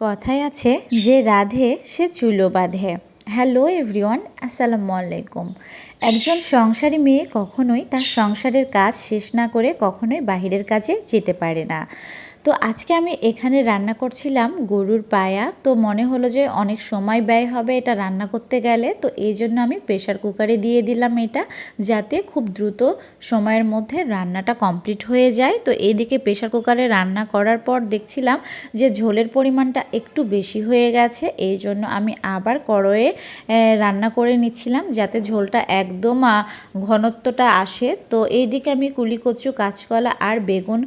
কথায় আছে যে রাধে সে চুলো বাঁধে। হ্যালো এভরিওয়ান, আসসালামু আলাইকুম। একজন সংসারী মেয়ে কখনোই তার সংসারের কাজ শেষ না করে কখনোই বাহিরের কাজে যেতে পারে না। তো আজকে আমি এখানে রান্না করছিলাম গরুর পায়া। তো মনে হলো যে অনেক সময় ব্যয় হবে এটা রান্না করতে গেলে। তো এই জন্য আমি প্রেশার কুকারে দিয়ে দিলাম এটা যাতে খুব দ্রুত সময়ের মধ্যে রান্নাটা কমপ্লিট হয়ে যায়। তো এইদিকে প্রেশার কুকারে রান্না করার পর দেখছিলাম যে ঝোলের পরিমাণটা একটু বেশি হয়ে গেছে। এই জন্য আমি আবার কড়য়ে রান্না করে নিচ্ছিলাম যাতে ঝোলটা একদম ঘনত্বটা আসে। তো এইদিকে আমি কুলি, কচু, কাঁচকলা আর বেগুন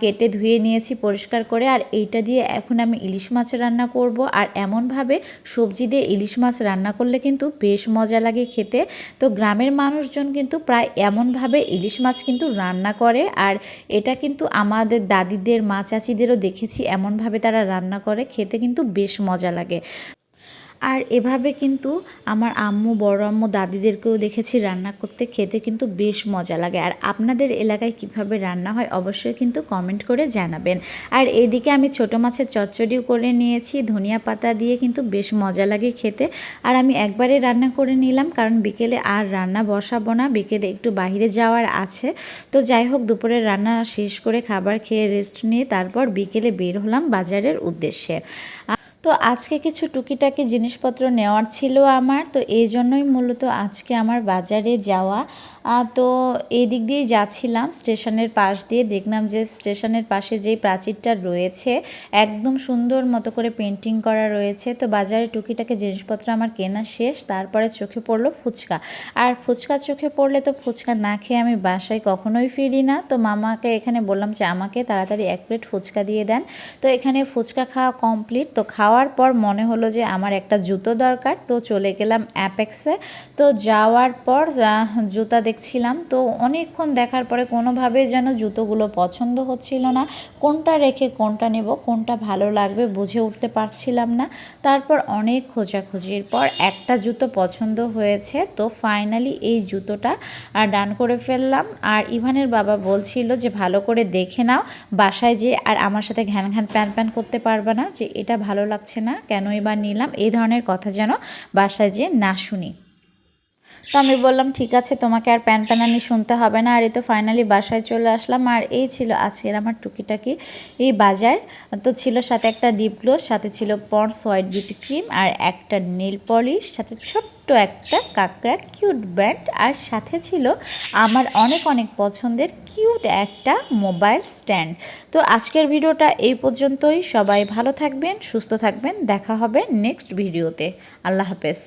কেটে ধুয়ে নিয়েছি পরিষ্কার করে। আর এইটা দিয়ে এখন আমি ইলিশ মাছ রান্না করব। আর এমনভাবে সবজি দিয়ে ইলিশ মাছ রান্না করলে কিন্তু বেশ মজা লাগে খেতে। তো গ্রামের মানুষজন কিন্তু প্রায় এমনভাবে ইলিশ মাছ কিন্তু রান্না করে। আর এটা কিন্তু আমাদের দাদিদের মা চাচিদেরও দেখেছি এমনভাবে তারা রান্না করে। খেতে কিন্তু বেশ মজা লাগে। আর এভাবে কিন্তু আমার আম্মু, বড় আম্মু, দাদিদেরকেও দেখেছি রান্না করতে, খেতে কিন্তু বেশ মজা লাগে। আর আপনাদের এলাকায় কীভাবে রান্না হয় অবশ্যই কিন্তু কমেন্ট করে জানাবেন। আর এদিকে আমি ছোট মাছের চচ্চড়িও করে নিয়েছি, ধনিয়া পাতা দিয়ে কিন্তু বেশ মজা লাগে খেতে। আর আমি একবারে রান্না করে নিলাম কারণ বিকেলে আর রান্না বসাবো না, বিকেলে একটু বাহিরে যাওয়ার আছে। তো যাই হোক, দুপুরের রান্না শেষ করে খাবার খেয়ে রেস্ট নিয়ে তারপর বিকেলে বের হলাম বাজারের উদ্দেশ্যে। তো আজকে কিছু টুকিটাকি জিনিসপত্র নেওয়ার ছিল আমার, তো এই জন্যই মূলত আজকে আমার বাজারে যাওয়া। তো এই দিক দিয়েই যাচ্ছিলাম, স্টেশনের পাশ দিয়ে। দেখলাম যে স্টেশনের পাশে যেই প্রাচীরটা রয়েছে, একদম সুন্দর মতো করে পেন্টিং করা রয়েছে। তো বাজারে টুকিটাকি জিনিসপত্র আমার কেনা শেষ, তারপরে চোখে পড়ল ফুচকা। আর ফুচকা চোখে পড়লে তো ফুচকা না খেয়ে আমি বাসায় কখনোই ফিরি না। তো মামাকে এখানে বললাম যে, আমাকে তাড়াতাড়ি এক প্লেট ফুচকা দিয়ে দেন। তো এখানে ফুচকা খাওয়া কমপ্লিট তো খাওয়া যাওয়ার পর মনে হলো যে আমার একটা জুতো দরকার, তো চলে গেলাম অ্যাপেক্সে তো যাওয়ার পর জুতা দেখছিলাম, তো অনেকক্ষণ দেখার পরে কোনোভাবে যেন জুতোগুলো পছন্দ হচ্ছিল না। কোনটা রেখে কোনটা নেব, কোনটা ভালো লাগবে বুঝে উঠতে পারছিলাম না। তারপর অনেক খোঁজাখুঁজির পর একটা জুতো পছন্দ হয়েছে, তো ফাইনালি এই জুতোটা আর ডান করে ফেললাম। আর ইভানের বাবা বলছিল যে ভালো করে দেখে নাও, বাসায় যে আর আমার সাথে ঘ্যান ঘ্যান প্যান প্যান করতে পারবে না, যে এটা ভালো লাগছে না। কেন এবার নিলাম? এই ধরনের কথা যেন বাসায় যে না শুনি। তো আমি বললাম, ঠিক আছে, তোমাকে আর প্যান প্যানানি শুনতে হবে না। আর এই তো ফাইনালি বাসায় চলে আসলাম। আর এই ছিল আজকের আমার টুকিটাকি এই বাজার। তো ছিল সাথে একটা ডিপ গ্লোস সাথে ছিল পন্স হোয়াইট বিউটি ক্রিম আর একটা নেল পলিশ সাথে ছোট্ট একটা কাঁকড়া কিউট ব্যান্ড আর সাথে ছিল আমার অনেক অনেক পছন্দের কিউট একটা মোবাইল স্ট্যান্ড তো আজকের ভিডিওটা এই পর্যন্তই। সবাই ভালো থাকবেন, সুস্থ থাকবেন। দেখা হবে নেক্সট ভিডিওতে আল্লাহ হাফেজ।